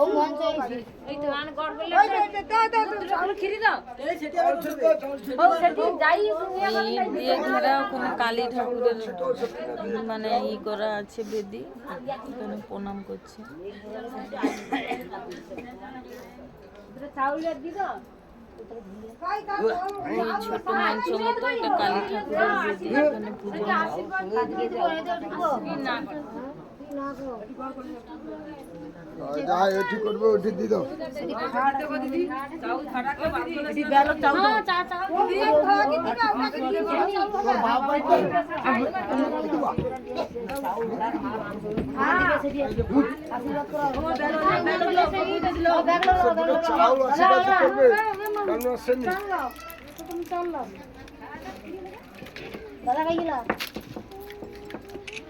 ও মঞ্চে এসে এই তো আন গড় বললে দুটো খিরি দাও। ও সেটি যাই দিয়ে ঘেরা ওখানে কালী ঠাকুরের মানে ই করা আছে বেদি। ওখানে প্রণাম করছে। চাউলের দি দাও ছোট মঞ্চ মতো এটা কালী ঠাকুরের বেদি। পুজো। দাদা খাই গেলা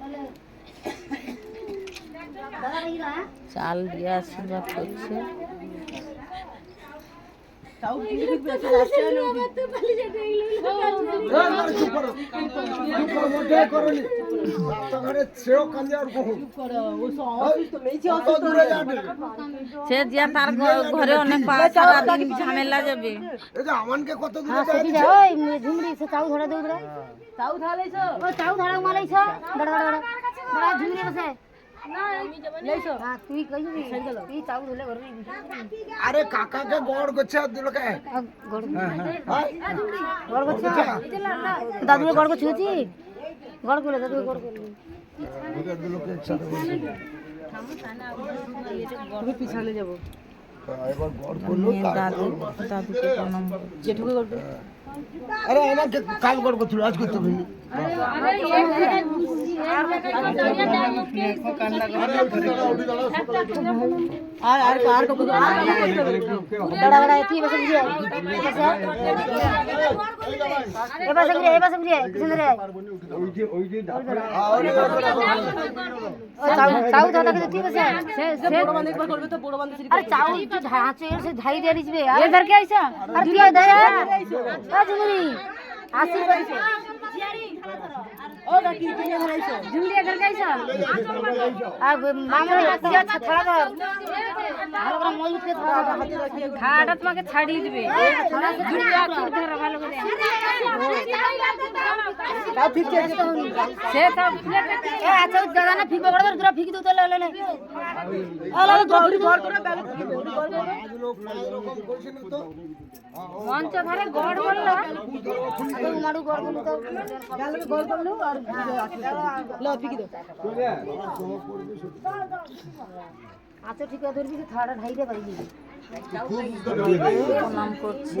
হ্যাঁ চাল দিয়ে আশীর্বাদ করছে এই, মানে চুপ করো। চুপ করো, মোটেই করোনি। রাস্তাঘাটে সেও কান্দে আর বহু। কত দূরে যাবে? সে যে তার ঘরে অনেক ঝামেলা যাবে। আমানকে কত হ্যাঁ ওই সে চাউ ধরে চাউ চাউ ধরা বসে। আরে কাকাকে গড় করছে দাদু দুলোকে গড় করছে গড় করছ গড় করছি গড় করলে দাদু গড় বলছে। পিছনে যাব হ্যাঁ, এবার গড় করল নিয়ে দাদু দাদুকে প্রণাম করছে জেঠুকে করবে আরে আমাকে কাল গড় করছিল আজ করতে পারিনি আর আর আর কত দাঁড়া দাঁড়া তুই বসে বুঝে এ পাশে ঘুরে এ পাশে ঘুরে পিছনে রে ও চাউ দাদা কে তুই বসে সে সে বড় বান্ধব করবে তো বড় বান্ধব আরে চাউ তুই ঝাঁচে সে ঝাই দিয়ে দিবে আর এধার কে আইছা আর তুই দে আ জুমরি আশীর্বাদ। দিছে ও কাকি তুই এধার আইছো জুমরি এধার কে আইছা আর মামা আসছে ধর ভালো করে মজবুত করে ধর খাটা তোমাকে ছাড়িয়ে দিবে। ভালো করে। তাও হবে সে প্লেটে এ আচ্ছা দাদা না ফিকবে বড় তোরা ফিকি দিতে লে লে আলা গড়ি গড় করে ব্যাগ আজ লোক এরকম করছে তো মঞ্চ ধরে গড় বলল। তো মারু গড় করলি তো। গালে গড় করল আর ল ফিকি দে আচ্ছা ঠিক আছে ধরবি থাড়া ঢাই দে পারি প্রণাম করছে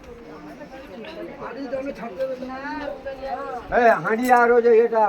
এই হাঁড়ি আর ওই যে এটা